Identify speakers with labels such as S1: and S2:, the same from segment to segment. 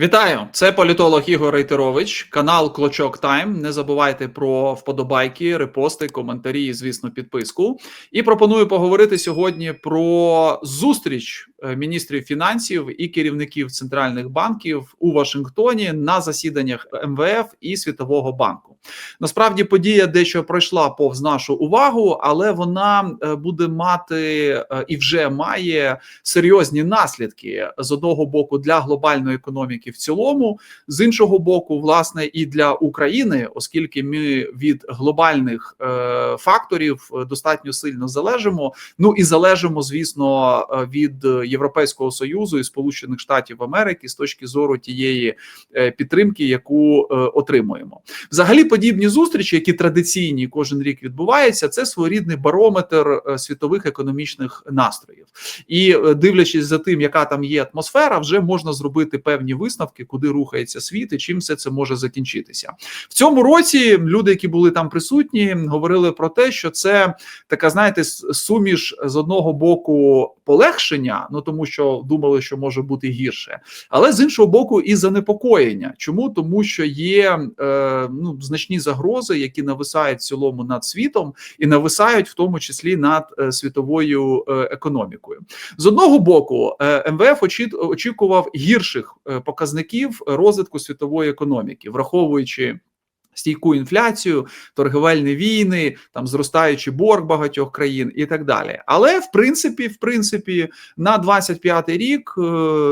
S1: Вітаю, це політолог Ігор Рейтерович, канал Клочок Тайм. Не забувайте про вподобайки, репости, коментарі, і, звісно, підписку. І пропоную поговорити сьогодні про зустріч е, міністрів фінансів і керівників центральних банків у Вашингтоні на засіданнях МВФ і Світового банку. Насправді подія дещо пройшла повз нашу увагу, але вона е, буде мати е, і вже має серйозні наслідки з одного боку для глобальної економіки в цілому, з іншого боку, власне, і для України, оскільки ми від глобальних е, факторів достатньо сильно залежимо. Ну і залежимо, звісно, від Європейського союзу і Сполучених Штатів Америки з точки зору тієї підтримки, яку отримуємо. Взагалі, подібні зустрічі, які традиційні кожен рік відбуваються, це своєрідний барометр е, світових економічних настроїв. І е, дивлячись за тим, яка там є атмосфера, вже можна зробити певні висновки, куди рухається світ і чим все це може закінчитися. В цьому році люди, які були там присутні, говорили про те, що це така, знаєте, суміш з одного боку полегшення, ну тому що думали, що може бути гірше, але з іншого боку, і занепокоєння. Чому тому, що є е, ну значні загрози, які нависають в цілому над світом, і нависають в тому числі над е, світовою е, економікою. З одного боку, е, МВФ очі- очікував гірших показників розвитку світової економіки, враховуючи. Стійку інфляцію, торговельні війни, там зростаючий борг багатьох країн і так далі. Але в принципі, в принципі, на 25-й рік е,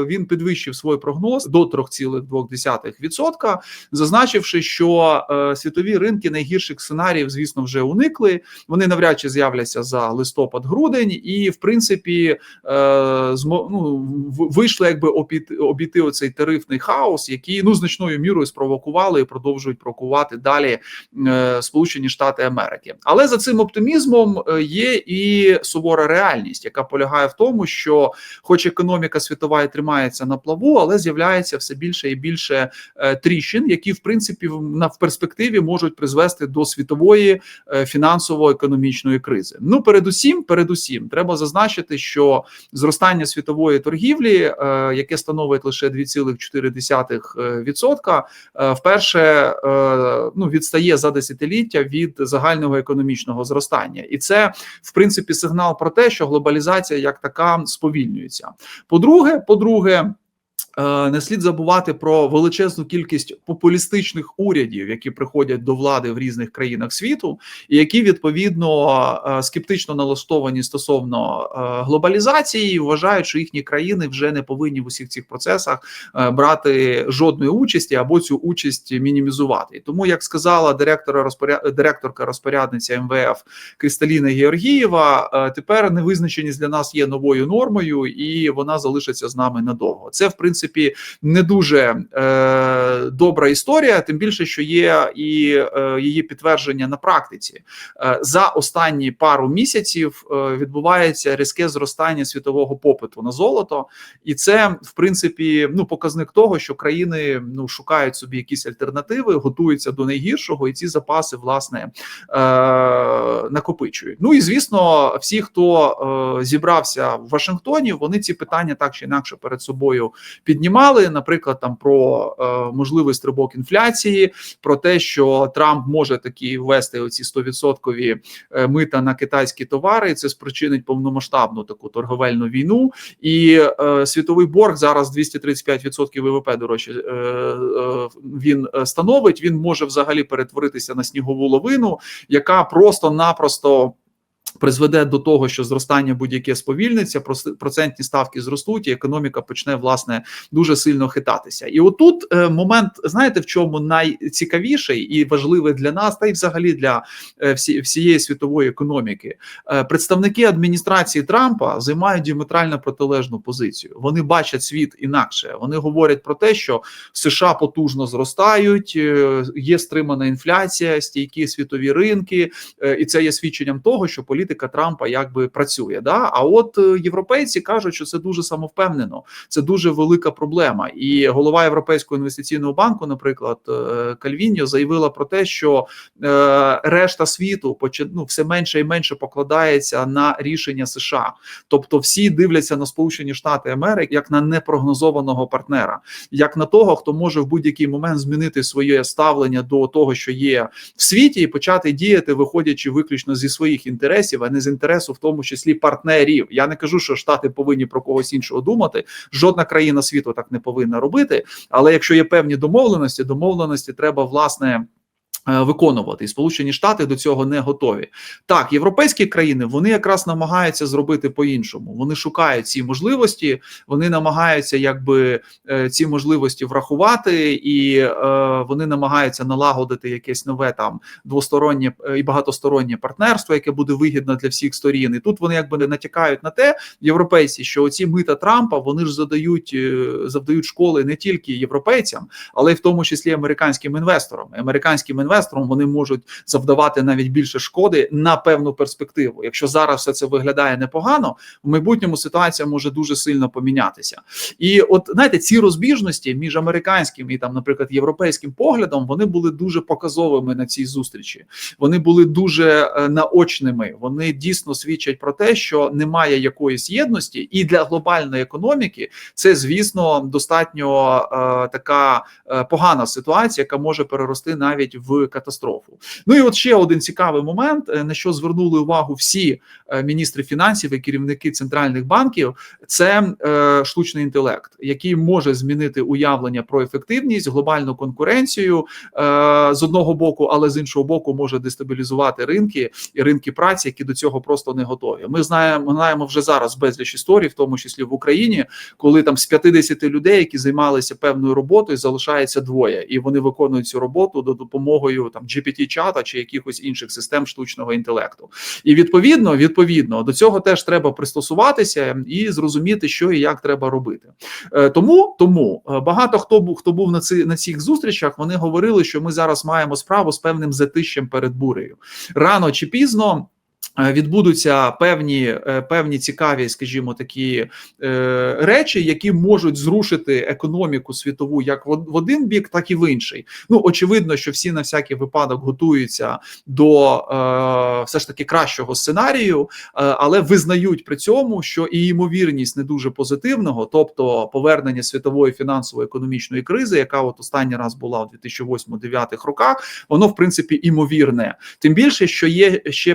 S1: він підвищив свій прогноз до 3,2%, зазначивши, що е, світові ринки найгірших сценаріїв, звісно, вже уникли. Вони навряд чи з'являться за листопад-грудень, і в принципі е, ну, в- вийшло якби обійти, оцей тарифний хаос, який ну значною мірою спровокували і продовжують провокувати далі е, Сполучені Штати Америки. Але за цим оптимізмом е, є і сувора реальність, яка полягає в тому, що, хоч економіка світова і тримається на плаву, але з'являється все більше і більше е, тріщин, які в принципі в- перспективі можуть призвести до світової фінансово-економічної кризи. Ну, передусім, передусім, треба зазначити, що зростання світової торгівлі, яке становить лише 2,4%, е, вперше ну відстає за десятиліття від загального економічного зростання, і це в принципі сигнал про те, що глобалізація як така сповільнюється. По-друге, по-друге. е, Не слід забувати про величезну кількість популістичних урядів, які приходять до влади в різних країнах світу, і які відповідно е, скептично налаштовані стосовно е, глобалізації, вважають, що їхні країни вже не повинні в усіх цих процесах е, брати жодної участі або цю участь мінімізувати. І Тому, як сказала директора розпоряд... директорка розпорядниця МВФ Кристаліна Георгієва, е, тепер невизначеність для нас є новою нормою, і вона залишиться з нами надовго. Це в принципі не дуже е, добра історія, тим більше, що є і е, її підтвердження на практиці. Е, за останні пару місяців е, відбувається різке зростання світового попиту на золото, і це в принципі ну показник того, що країни ну шукають собі якісь альтернативи, готуються до найгіршого, і ці запаси власне е, накопичують. Ну і звісно, всі, хто е, зібрався в Вашингтоні, вони ці питання так чи інакше перед собою піднімали. Наприклад, там про е, можливий стрибок інфляції, про те, що Трамп може таки ввести оці 100% е, мита на китайські товари. і Це спричинить повномасштабну таку торговельну війну. І е, світовий борг зараз 235% ВВП, до речі, е, е, він е, становить. Він може взагалі перетворитися на снігову лавину, яка просто-напросто. Призведе до того, що зростання будь-яке сповільниться, процентні ставки зростуть, і економіка почне власне дуже сильно хитатися. І отут е, момент, знаєте, в чому найцікавіший і важливий для нас, та й взагалі для е, всі, всієї світової економіки. Е, представники адміністрації Трампа займають діаметрально протилежну позицію. Вони бачать світ інакше. Вони говорять про те, що США потужно зростають, є стримана інфляція, стійкі світові ринки, і це є свідченням того, що політика політика Трампа якби працює. Да? А от е, європейці кажуть, що це дуже самовпевнено, це дуже велика проблема. І голова Європейського інвестиційного банку, наприклад, е, Кальвіньо, заявила про те, що е, решта світу ну, все менше і менше покладається на рішення США, тобто всі дивляться на Сполучені Штати Америки як на непрогнозованого партнера, як на того, хто може в будь-який момент змінити своє ставлення до того, що є в світі, і почати діяти, виходячи виключно зі своїх інтересів, а не з інтересу, в тому числі партнерів. Я не кажу, що штати повинні про когось іншого думати. Жодна країна світу так не повинна робити. Але якщо є певні домовленості, домовленості треба власне. Е, Виконувати і Сполучені Штати до цього не готові. Так, європейські країни вони якраз намагаються зробити по-іншому. Вони шукають ці можливості, вони намагаються якби е, ці можливості врахувати, і е, вони намагаються налагодити якесь нове там двостороннє е, і багатостороннє партнерство, яке буде вигідно для всіх сторін. І тут вони якби не натякають на те, європейці, що оці мита Трампа вони ж задають завдають школи не тільки європейцям, але й в тому числі американським інвесторам. Американським інвесторам вони можуть завдавати навіть більше шкоди на певну перспективу. Якщо зараз все це виглядає непогано, в майбутньому ситуація може дуже сильно помінятися. І от знаєте, ці розбіжності між американським і там, наприклад, європейським поглядом вони були дуже показовими на цій зустрічі. Вони були дуже е, наочними. Вони дійсно свідчать про те, що немає якоїсь єдності, і для глобальної економіки це, звісно, достатньо е, така е, погана ситуація, яка може перерости навіть в катастрофу. Ну і от ще один цікавий момент, е, на що звернули увагу всі е, міністри фінансів і керівники центральних банків. Це е, штучний інтелект, який може змінити уявлення про ефективність, глобальну конкуренцію з одного боку, але з іншого боку, може дестабілізувати ринки і ринки праці, які до цього просто не готові. Ми знаємо, знаємо вже зараз безліч історій, в тому числі в Україні, коли там з 50 людей, які займалися певною роботою, залишається двоє, і вони виконують цю роботу до допомогою там GPT-чата чи якихось інших систем штучного інтелекту. І відповідно, відповідно до цього теж треба пристосуватися і зрозуміти, що і як треба робити. Е, Тому тому е, багато хто був хто був на ці на цих зустрічах. Вони говорили, що ми зараз маємо справу з певним затищем перед бурею рано чи пізно. Е, Відбудуться певні е, певні цікаві, скажімо, такі е, речі, які можуть зрушити економіку світову як в один бік, так і в інший. Ну очевидно, що всі на всякий випадок готуються до все ж таки кращого сценарію, але визнають при цьому, що і ймовірність не дуже позитивного, тобто повернення світової фінансово-економічної кризи, яка от останній раз була у 2008-2009 роках, воно в принципі імовірне. Тим більше, що є ще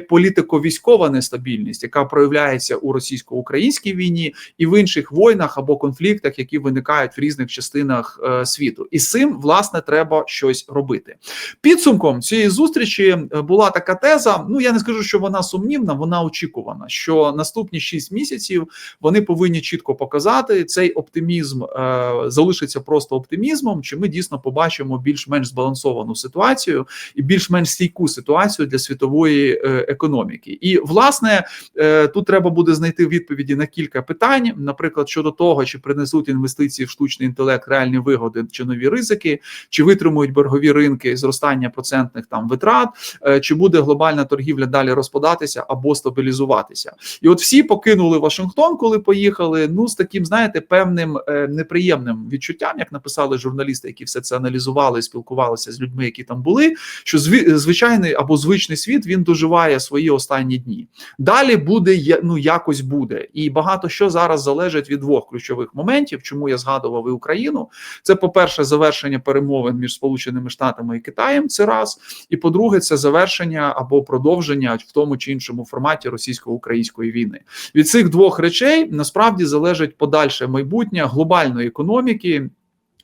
S1: політико-військова нестабільність, яка проявляється у російсько-українській війні і в інших війнах або конфліктах, які виникають в різних частинах е, світу, і цим власне треба щось робити. Підсумком цієї зустрічі е, була така теза. Ну я не скажу, що вона сумнівна, вона очікувана. Що наступні 6 місяців вони повинні чітко показати цей оптимізм, е, залишиться просто оптимізмом, чи ми дійсно побачимо більш-менш збалансовану ситуацію і більш-менш стійку ситуацію для світової економіки. І власне е, тут треба буде знайти відповіді на кілька питань, наприклад, щодо того, чи принесуть інвестиції в штучний інтелект реальні вигоди чи нові ризики, чи витримують боргові ринки зростання процентних там витрат, е, чи буде глобальна торгівля далі розпадатися або стабілізуватися. І от всі покинули Вашингтон, коли поїхали. Ну з таким, знаєте, певним е, неприємним відчуттям, як написали журналісти, які все це аналізували, спілкувалися з людьми, які там були. Що звичайний або звичний світ він доживає свої останні дні. Далі буде ну якось буде, і багато що зараз залежить від двох ключових моментів. Чому я згадував і Україну? Це, по-перше, завершення перемовин між Сполученими Штатами і Китаєм. Це раз, і по-друге, це завершення або продовження в тому чи іншому форматі російсько-української війни. Від цих двох речей насправді залежить подальше майбутнє глобальної економіки.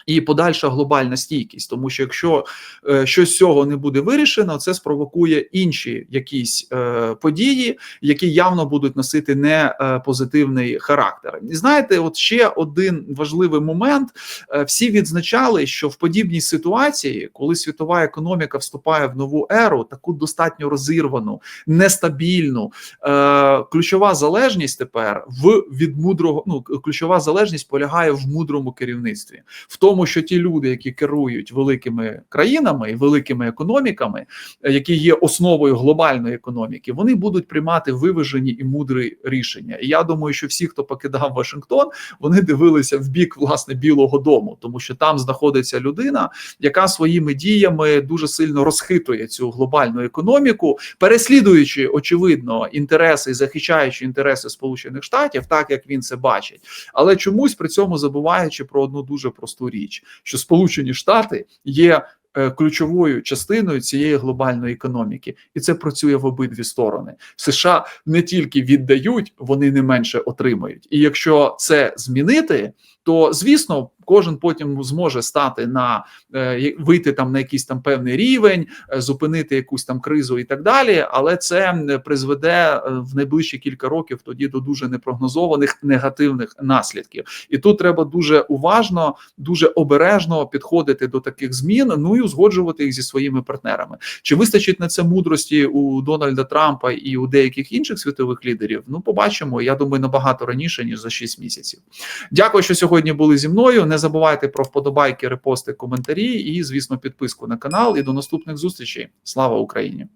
S1: І подальша глобальна стійкість, тому що якщо е, щось з цього не буде вирішено, це спровокує інші якісь е, події, які явно будуть носити не е, позитивний характер. І знаєте, от ще один важливий момент: всі відзначали, що в подібній ситуації, коли світова економіка вступає в нову еру, таку достатньо розірвану, нестабільну, ключова залежність тепер в від мудрого. Ну ключова залежність полягає в мудрому керівництві, в тому тому, що ті люди, які керують великими країнами і великими економіками, е, які є основою глобальної економіки, вони будуть приймати виважені і мудрі рішення. І я думаю, що всі, хто покидав Вашингтон, вони дивилися в бік власне Білого Дому, тому що там знаходиться людина, яка своїми діями дуже сильно розхитує цю глобальну економіку, переслідуючи очевидно інтереси і захищаючи інтереси Сполучених Штатів, так як він це бачить, але чомусь при цьому забуваючи про одну дуже просту річ: що Сполучені Штати є. е, Ключовою частиною цієї глобальної економіки, і це працює в обидві сторони. США не тільки віддають, вони не менше отримають. І якщо це змінити, то звісно кожен потім зможе стати на е, вийти там на якийсь там певний рівень, е, зупинити якусь там кризу і так далі. Але це призведе е, в найближчі кілька років тоді до дуже непрогнозованих негативних наслідків. І тут треба дуже уважно, дуже обережно підходити до таких змін. Ну і узгоджувати їх зі своїми партнерами. Чи вистачить на це мудрості у Дональда Трампа і у деяких інших світових лідерів? Ну, побачимо. Я думаю, набагато раніше ніж за 6 місяців. Дякую, що сьогодні були зі мною. Не забувайте про вподобайки, репости, коментарі і, звісно, підписку на канал. І до наступних зустрічей. Слава Україні!